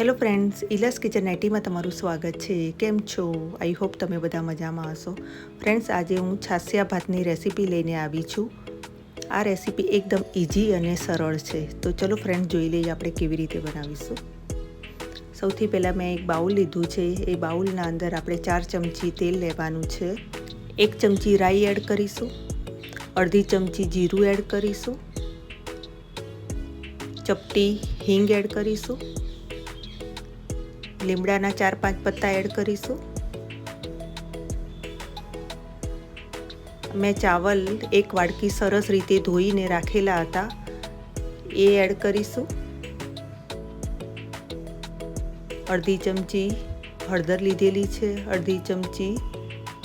Hello friends ઇલાસ kitchen નાઇટીમાં તમારું સ્વાગત છે. કેમ છો? આઈ હોપ તમે બધા મજામાં હશો. ફ્રેન્ડ્સ આજે હું છાસિયા ભાતની રેસીપી લઈને આવી છું. આ રેસીપી એકદમ ઇઝી અને સરળ છે. તો ચલો ફ્રેન્ડ જોઈ લઈએ આપણે કેવી રીતે બનાવીશું. સૌથી પહેલાં મેં એક બાઉલ લીધું છે. એ બાઉલના અંદર આપણે ચાર ચમચી તેલ લેવાનું છે. એક ચમચી રાઈ એડ કરીશું. અડધી ચમચી જીરું એડ કરીશું. ચપટી હિંગ એડ કરીશું. લીમડાના ચાર પાંચ પત્તા એડ કરીશું. મેં ચાવલ એક વાડકી સરસ રીતે ધોઈને રાખેલા હતા. એ એડ કરીશું. અડધી ચમચી હળદર લીધેલી છે, અડધી ચમચી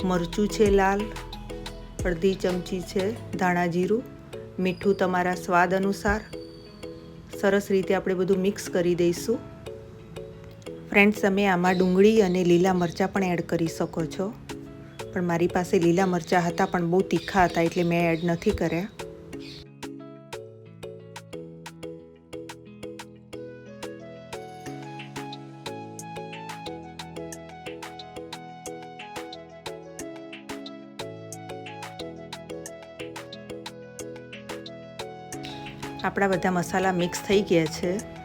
મરચું છે લાલ, અડધી ચમચી છે ધાણા જીરું. મીઠું તમારા સ્વાદ અનુસાર. સરસ રીતે આપણે બધું મિક્સ કરી દઈશું. ફ્રેન્ડ્સ, તમે આમાં ડુંગળી અને લીલા મરચાં પણ એડ કરી શકો છો. પણ મારી પાસે લીલા મરચાં હતા, પણ બહુ તીખા હતા, એટલે મેં એડ નથી કર્યા. આપણા બધા મસાલા મિક્સ થઈ ગયા છે.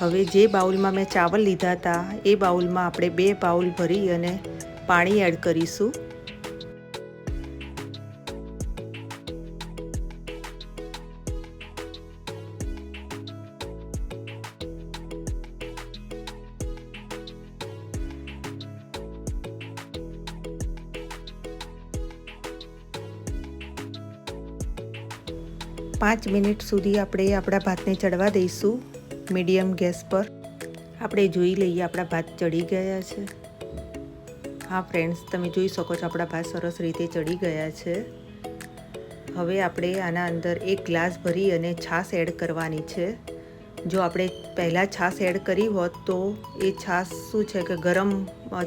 હવે જે બાઉલમાં મેં ચાવલ લીધા હતા, એ બાઉલમાં આપણે બે બાઉલ ભરી અને પાણી એડ કરીશું. પાંચ મિનિટ સુધી આપણે આપણા ભાતને ચડવા દઈશું. મીડિયમ ગેસ પર આપણે જોઈ લઈએ આપણા ભાત ચડી ગયા છે. હા ફ્રેન્ડ્સ તમે જોઈ શકો છો આપણા ભાત સરસ રીતે ચડી ગયા છે. હવે આપણે આના અંદર એક ગ્લાસ ભરી અને છાશ એડ કરવાની છે. જો આપણે પહેલાં છાશ એડ કરી હોત તો એ છાશ શું છે કે ગરમ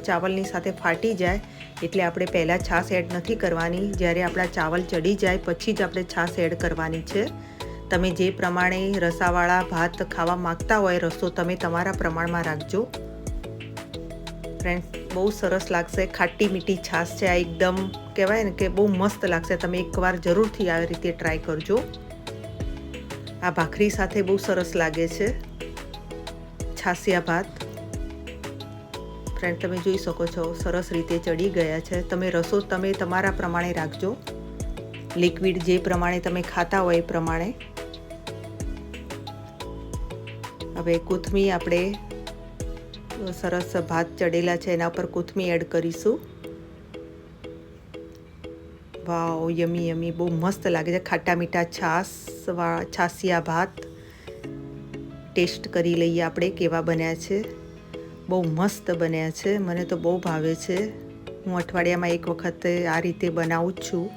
ચાવલની સાથે ફાટી જાય એટલે આપણે પહેલાં છાશ એડ નથી કરવાની. જ્યારે આપણા ચાવલ ચડી જાય, પછી જ આપણે છાશ એડ કરવાની છે. તમે જે પ્રમાણે રસાવાળા ભાત ખાવા માગતા હોય, રસો તમે તમારા પ્રમાણમાં રાખજો. ફ્રેન્ડ્સ બહુ સરસ લાગશે. ખાટી મીઠી છાશ છે આ એકદમ, કહેવાય ને કે બહુ મસ્ત લાગશે. તમે એકવાર જરૂરથી આ રીતે ટ્રાય કરજો. આ ભાખરી સાથે બહુ સરસ લાગે છે. છાસિયા ભાત. ફ્રેન્ડ તમે જોઈ શકો છો, સરસ રીતે ચડી ગયા છે. તમે રસો તમે તમારા પ્રમાણે રાખજો. લિક્વિડ જે પ્રમાણે તમે ખાતા હોય એ પ્રમાણે. હવે કોથમી આપણે સરસ ભાત ચડેલા છે, એના પર કોથમી એડ કરીશું. વાવ, યમી યમી, બહુ મસ્ત લાગે છે. ખાટા મીઠા છાસ છાસિયા ભાત. ટેસ્ટ કરી લઈએ આપણે કેવા બન્યા છે. બહુ મસ્ત બન્યા છે. મને તો બહુ ભાવે છે. હું અઠવાડિયામાં એક વખત આ રીતે બનાવું જ છું.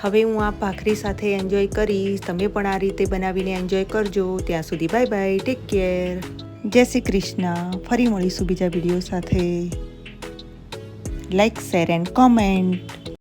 હવે હું આ ભાખરી સાથે એન્જોય કરીશ. તમે પણ આ રીતે બનાવીને એન્જોય કરજો. ત્યાં સુધી બાય બાય ટેક કેર જય શ્રી કૃષ્ણ. ફરી મળીશું બીજા વીડિયો સાથે. Like share and comment